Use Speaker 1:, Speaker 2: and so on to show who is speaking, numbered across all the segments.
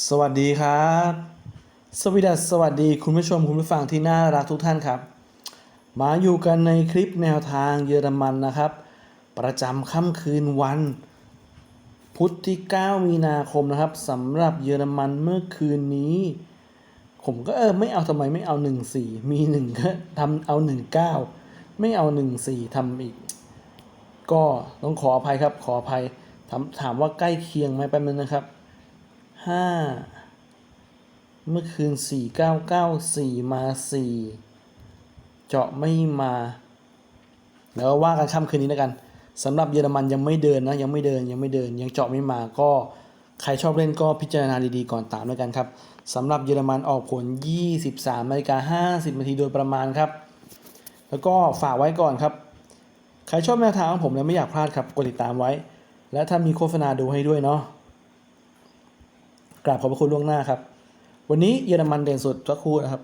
Speaker 1: สวัสดีครับ สวัสดีสวัสดีคุณผู้ชมคุณผู้ฟังที่น่ารักทุกท่านครับ มาอยู่กันในคลิปแนวทางเยอรมันนะครับ ประจำค่ำคืนวัน พุธที่ 9 มีนาคมนะครับสำหรับเยอรมันเมื่อคืนนี้ ผมก็เออไม่เอาทำไมไม่เอา 1 4 มี 1 ก็ทำเอา 1 9 ไม่เอา 1 4ทำอีก ก็ต้องขออภัยครับขออภัยถามถามว่าใกล้เคียงไหมแป๊บนึงนะครับ ห้าเมื่อคืนสี่เก้าเก้าสี่มาสี่เจาะไม่มา แล้วว่ากันค่ำคืนนี้แล้วกันสำหรับเยอรมันยังไม่เดินนะยังไม่เดินยังไม่เดิน ยังเจาะไม่มาก็ใครชอบเล่นก็พิจารณาดีๆก่อนตามแล้วยกันครับสำหรับเยอรมันออกผล 23นาฬิกา50นาทีโดยประมาณครับ แล้วก็ฝากไว้ก่อนครับ ใครชอบแนวทางของผมและไม่อยากพลาดครับกดติดตามไว้ และถ้ามีโฆษณาดูให้ด้วยเนาะ กราบขอบพระคุณล่วงหน้าครับ วันนี้เยอรมันเด่นสุดสักครู่นะครับ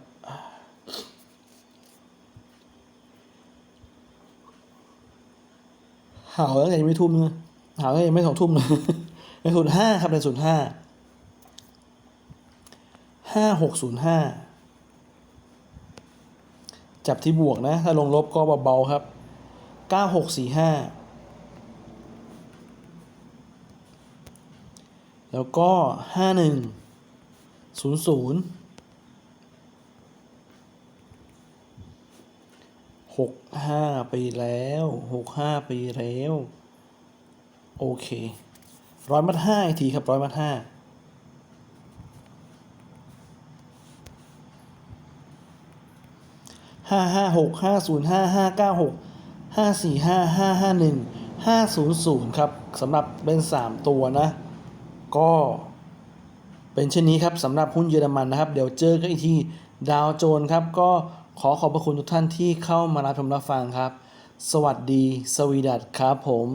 Speaker 1: เห่าตั้งแต่ยังไม่ทุ่มเลยเห่าตั้งแต่ยังไม่สองทุ่มเลยเด่นสุดห้าครับเด่นสุดห้าห้าหกศูนย์ห้าจับที่บวกนะ ถ้าลงลบก็เบาๆครับเก้าหกสี่ห้า แล้วก็ห้าหนึ่งศูนย์ศูนย์หกห้าไปแล้วหกห้าไปแล้ว โอเคร้อยมัดห้าอีกทีครับร้อยมัดห้าห้าห้าหกห้าศูนย์ห้าห้าเก้าหกห้าสี่ห้าห้าห้าหนึ่งห้าศูนย์ศูนย์ครับสำหรับเป็นสามตัวนะ ก็เป็นเช่นนี้ครับสำหรับหุ้นเยอรมันนะครับ เดี๋ยวเจอกันอีกทีดาวโจนครับ ก็ขอขอบพระคุณทุกท่านที่เข้ามารับชมรับฟังครับ สวัสดี สวีดัตครับผม